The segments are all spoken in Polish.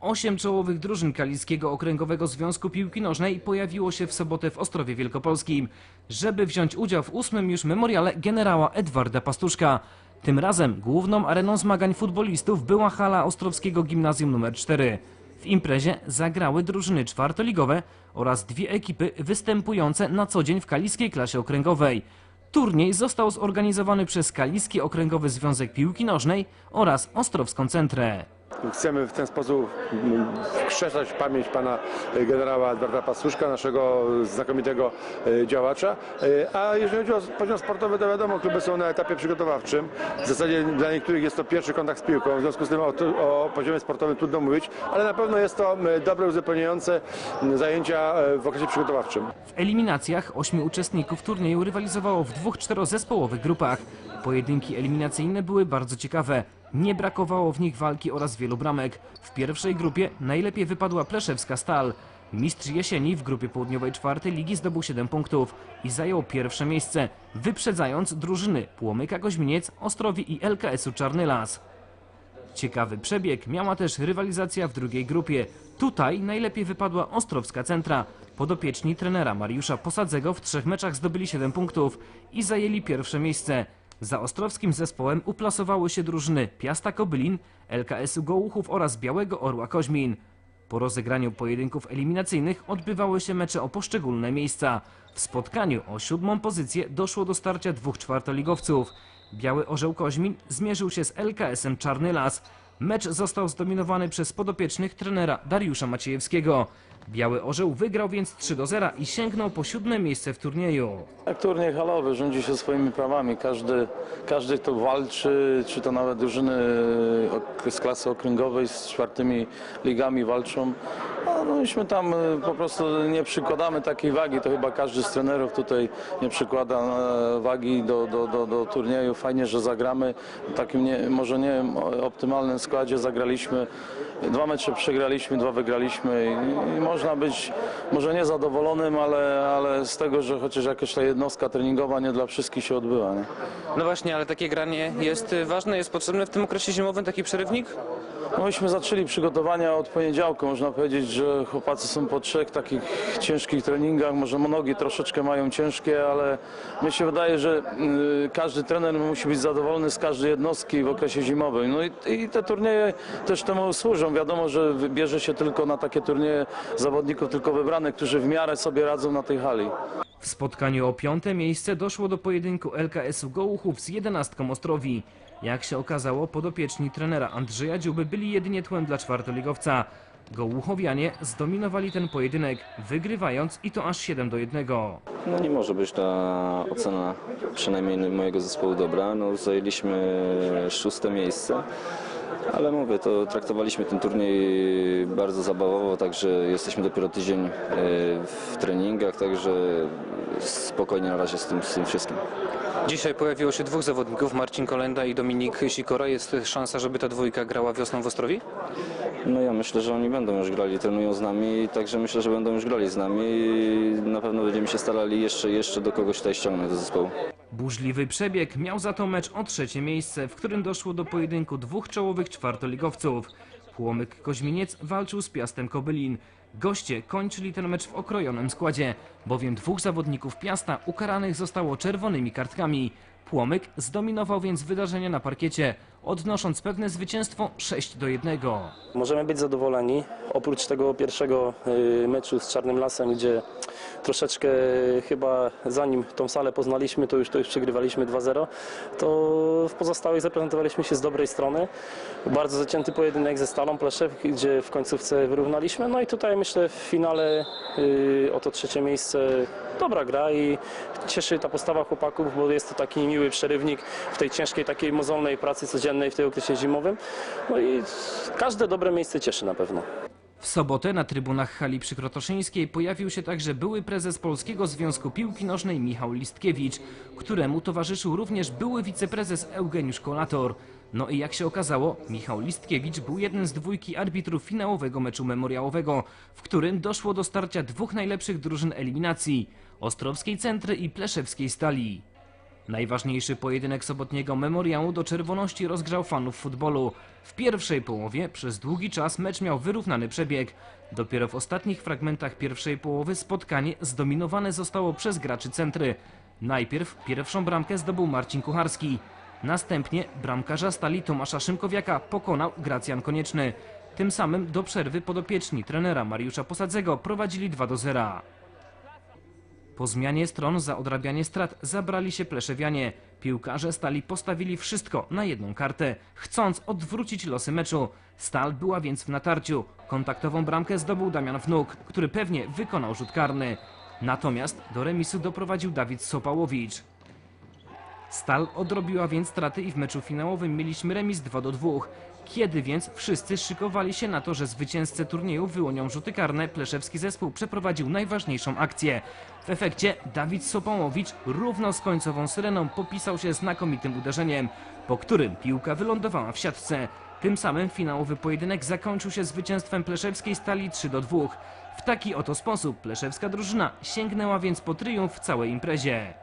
Osiem czołowych drużyn Kaliskiego Okręgowego Związku Piłki Nożnej pojawiło się w sobotę w Ostrowie Wielkopolskim, żeby wziąć udział w ósmym już memoriale generała Edwarda Pastuszka. Tym razem główną areną zmagań futbolistów była hala Ostrowskiego Gimnazjum nr 4. W imprezie zagrały drużyny czwartoligowe oraz dwie ekipy występujące na co dzień w kaliskiej klasie okręgowej. Turniej został zorganizowany przez Kaliski Okręgowy Związek Piłki Nożnej oraz Ostrowską Centrę. Chcemy w ten sposób mm, wskrzeszać pamięć pana e, generała Edwarda Pastuszka, naszego znakomitego e, działacza. E, A jeżeli chodzi o poziom sportowy, to wiadomo, kluby są na etapie przygotowawczym. W zasadzie dla niektórych jest to pierwszy kontakt z piłką, w związku z tym o, o poziomie sportowym trudno mówić, ale na pewno jest to dobre, uzupełniające zajęcia w okresie przygotowawczym. W eliminacjach ośmiu uczestników turnieju rywalizowało w dwóch czterozespołowych grupach. Pojedynki eliminacyjne były bardzo ciekawe. Nie brakowało w nich walki oraz wielu bramek. W pierwszej grupie najlepiej wypadła Pleszewska Stal. Mistrz jesieni w grupie południowej czwartej ligi zdobył 7 punktów i zajął pierwsze miejsce, wyprzedzając drużyny Płomyka Koźminiec, Ostrowi i LKS-u Czarny Las. Ciekawy przebieg miała też rywalizacja w drugiej grupie. Tutaj najlepiej wypadła Ostrowska Centra. Podopieczni trenera Mariusza Posadzego w trzech meczach zdobyli 7 punktów i zajęli pierwsze miejsce. Za ostrowskim zespołem uplasowały się drużyny Piasta Kobylin, LKS-u Gołuchów oraz Białego Orła Koźmin. Po rozegraniu pojedynków eliminacyjnych odbywały się mecze o poszczególne miejsca. W spotkaniu o siódmą pozycję doszło do starcia dwóch czwartoligowców. Biały Orzeł Koźmin zmierzył się z LKS-em Czarny Las. Mecz został zdominowany przez podopiecznych trenera Dariusza Maciejewskiego. Biały Orzeł wygrał więc 3 do 0 i sięgnął po siódme miejsce w turnieju. Jak turniej halowy rządzi się swoimi prawami. Każdy, każdy kto walczy, czy to nawet drużyny ok- z klasy okręgowej z czwartymi ligami walczą, no, no myśmy tam e, po prostu nie przykładamy takiej wagi. To chyba każdy z trenerów tutaj nie przykłada e, wagi do, do, do, do turnieju. Fajnie, że zagramy w takim nie, może nie optymalnym składzie. Zagraliśmy dwa mecze przegraliśmy, dwa wygraliśmy i, można być może niezadowolonym, ale, ale z tego, że chociaż jakaś ta jednostka treningowa nie dla wszystkich się odbyła. Nie? No właśnie, ale takie granie jest y, ważne, jest potrzebny w tym okresie zimowym taki przerywnik? No myśmy zaczęli przygotowania od poniedziałku. Można powiedzieć, że chłopacy są po trzech takich ciężkich treningach. Może nogi troszeczkę mają ciężkie, ale mi się wydaje, że y, każdy trener musi być zadowolony z każdej jednostki w okresie zimowym. No i, i te turnieje też temu służą. Wiadomo, że wybierze się tylko na takie turnieje zawodników tylko wybranych, którzy w miarę sobie radzą na tej hali. W spotkaniu o piąte miejsce doszło do pojedynku LKS-u Gołuchów z jedenastką Ostrowi. Jak się okazało, podopieczni trenera Andrzeja Dziuby byli jedynie tłem dla czwartoligowca. Gołuchowianie zdominowali ten pojedynek, wygrywając i to aż 7 do 1. No nie może być ta ocena przynajmniej mojego zespołu dobra. No, zajęliśmy szóste miejsce. Ale mówię, to traktowaliśmy ten turniej bardzo zabawowo, także jesteśmy dopiero tydzień e, w treningach, także spokojnie na razie z tym, z tym wszystkim. Dzisiaj pojawiło się dwóch zawodników, Marcin Kolenda i Dominik Sikora. Jest szansa, żeby ta dwójka grała wiosną w Ostrowi? No ja myślę, że oni będą już grali, trenują z nami, także myślę, że będą już grali z nami i na pewno będziemy się starali jeszcze, jeszcze do kogoś tutaj ściągnąć do zespołu. Burzliwy przebieg miał za to mecz o trzecie miejsce, w którym doszło do pojedynku dwóch czołowych czwartoligowców. Płomyk Koźmieniec walczył z Piastem Kobylin. Goście kończyli ten mecz w okrojonym składzie, bowiem dwóch zawodników Piasta ukaranych zostało czerwonymi kartkami. Płomyk zdominował więc wydarzenie na parkiecie, odnosząc pewne zwycięstwo 6 do 1. Możemy być zadowoleni. Oprócz tego pierwszego y, meczu z Czarnym Lasem, gdzie troszeczkę chyba zanim tą salę poznaliśmy, to już, to już przegrywaliśmy 2-0, to w pozostałych zaprezentowaliśmy się z dobrej strony. Bardzo zacięty pojedynek ze Stalą Pleszew, gdzie w końcówce wyrównaliśmy. No i tutaj myślę w finale y, o to trzecie miejsce dobra gra i cieszy ta postawa chłopaków, bo jest to taki miły przerywnik w tej ciężkiej, takiej mozolnej pracy codziennej w tej okresie zimowym. No i każde dobre miejsce cieszy na pewno. W sobotę na trybunach hali przy Krotoszyńskiej pojawił się także były prezes Polskiego Związku Piłki Nożnej Michał Listkiewicz, któremu towarzyszył również były wiceprezes Eugeniusz Kolator. No i jak się okazało, Michał Listkiewicz był jednym z dwójki arbitrów finałowego meczu memoriałowego, w którym doszło do starcia dwóch najlepszych drużyn eliminacji – Ostrowskiej Centry i Pleszewskiej Stali. Najważniejszy pojedynek sobotniego memoriału do czerwoności rozgrzał fanów futbolu. W pierwszej połowie przez długi czas mecz miał wyrównany przebieg. Dopiero w ostatnich fragmentach pierwszej połowy spotkanie zdominowane zostało przez graczy centry. Najpierw pierwszą bramkę zdobył Marcin Kucharski. Następnie bramkarza stali Tomasza Szymkowiaka pokonał Gracjan Konieczny. Tym samym do przerwy podopieczni trenera Mariusza Posadzego prowadzili 2 do 0. Po zmianie stron za odrabianie strat zabrali się pleszewianie. Piłkarze stali postawili wszystko na jedną kartę, chcąc odwrócić losy meczu. Stal była więc w natarciu. Kontaktową bramkę zdobył Damian Wnuk, który pewnie wykonał rzut karny. Natomiast do remisu doprowadził Dawid Sopałowicz. Stal odrobiła więc straty i w meczu finałowym mieliśmy remis 2 do 2. Kiedy więc wszyscy szykowali się na to, że zwycięzcę turnieju wyłonią rzuty karne, pleszewski zespół przeprowadził najważniejszą akcję. W efekcie Dawid Sopałowicz równo z końcową syreną popisał się znakomitym uderzeniem, po którym piłka wylądowała w siatce. Tym samym finałowy pojedynek zakończył się zwycięstwem pleszewskiej stali 3 do 2. W taki oto sposób pleszewska drużyna sięgnęła więc po triumf w całej imprezie.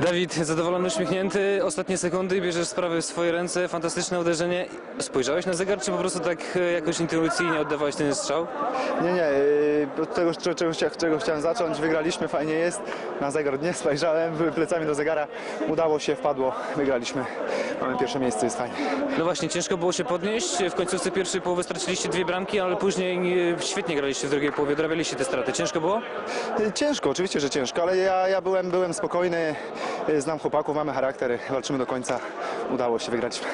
Dawid, zadowolony, uśmiechnięty, ostatnie sekundy, bierzesz sprawę w swoje ręce, fantastyczne uderzenie. Spojrzałeś na zegar, czy po prostu tak e, jakoś intuicyjnie oddawałeś ten strzał? Nie, nie, yy, od tego, czego, czego, chcia- czego chciałem zacząć, wygraliśmy, fajnie jest. Na zegar nie spojrzałem, były plecami do zegara, udało się, wpadło, wygraliśmy. Mamy pierwsze miejsce, jest fajnie. No właśnie, ciężko było się podnieść. W końcówce pierwszej połowy straciliście dwie bramki, ale później e, świetnie graliście w drugiej połowie, odrabialiście te straty. Ciężko było? Ciężko, oczywiście, że ciężko, ale ja, ja byłem, byłem spokojny, znam chłopaków, mamy charakter, walczymy do końca, udało się, wygraliśmy.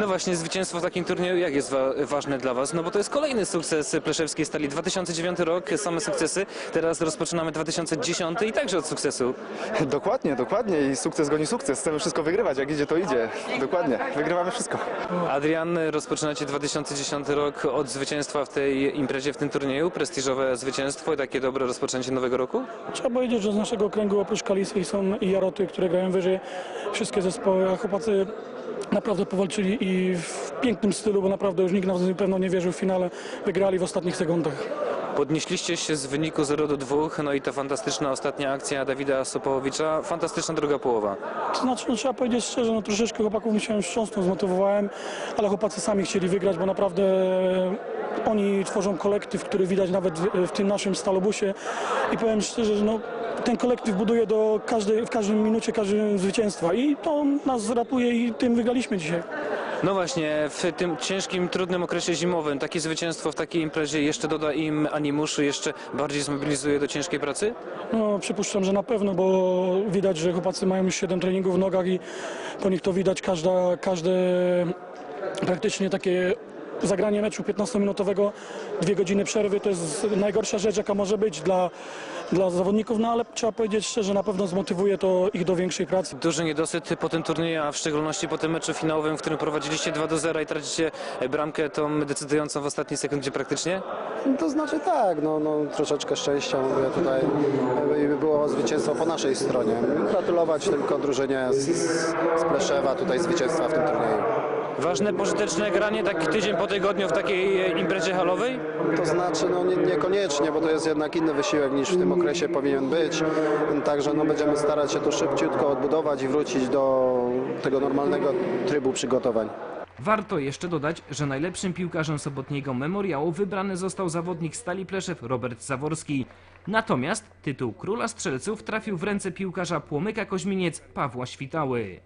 No właśnie, zwycięstwo w takim turnieju, jak jest wa- ważne dla Was? No bo to jest kolejny sukces Pleszewskiej Stali. 2009 rok, same sukcesy. Teraz rozpoczynamy 2010 i także od sukcesu. Dokładnie, dokładnie i sukces goni sukces, chcemy wszystko wygrywać, jak idzie to idzie, dokładnie, wygrywamy wszystko. Adrian, rozpoczynacie 2010 rok od zwycięstwa w tej imprezie, w tym turnieju. Prestiżowe zwycięstwo i takie dobre rozpoczęcie nowego roku? Trzeba powiedzieć, że z naszego okręgu oprócz Kalisy są i Jaroty, które grają wyżej, wszystkie zespoły, a chłopacy naprawdę powalczyli i w pięknym stylu, bo naprawdę już nikt na pewno nie wierzył w finale, wygrali w ostatnich sekundach. Podnieśliście się z wyniku 0 do 2, no i ta fantastyczna ostatnia akcja Dawida Sopowicza, fantastyczna druga połowa. To znaczy, no, trzeba powiedzieć szczerze, no troszeczkę chłopaków musiałem wstrząsnąć, zmotywowałem, ale chłopacy sami chcieli wygrać, bo naprawdę oni tworzą kolektyw, który widać nawet w, tym naszym stalobusie i powiem szczerze, że no, ten kolektyw buduje do każdej, w każdym minucie, każdym zwycięstwa i to nas ratuje i tym wygraliśmy dzisiaj. No właśnie, w tym ciężkim, trudnym okresie zimowym takie zwycięstwo w takiej imprezie jeszcze doda im animuszu, jeszcze bardziej zmobilizuje do ciężkiej pracy? No, przypuszczam, że na pewno, bo widać, że chłopacy mają już 7 treningów w nogach i po nich to widać każda, każde praktycznie takie zagranie meczu 15-minutowego, dwie godziny przerwy to jest najgorsza rzecz, jaka może być dla, dla zawodników, no ale trzeba powiedzieć szczerze, na pewno zmotywuje to ich do większej pracy. Duży niedosyt po tym turnieju, a w szczególności po tym meczu finałowym, w którym prowadziliście 2 do 0 i tracicie bramkę tą decydującą w ostatniej sekundzie praktycznie? To znaczy tak, no, no troszeczkę szczęścia mówię tutaj by było zwycięstwo po naszej stronie. Gratulować tylko drużynie z, z Pleszewa tutaj zwycięstwa w tym turnieju. Ważne, pożyteczne granie taki tydzień po tygodniu w takiej e, imprezie halowej? To znaczy no nie, niekoniecznie, bo to jest jednak inny wysiłek niż w tym okresie powinien być. Także no, będziemy starać się to szybciutko odbudować i wrócić do tego normalnego trybu przygotowań. Warto jeszcze dodać, że najlepszym piłkarzem sobotniego memoriału wybrany został zawodnik Stali Pleszew Robert Zaworski. Natomiast tytuł króla strzelców trafił w ręce piłkarza Płomyka Koźminiec Pawła Świtały.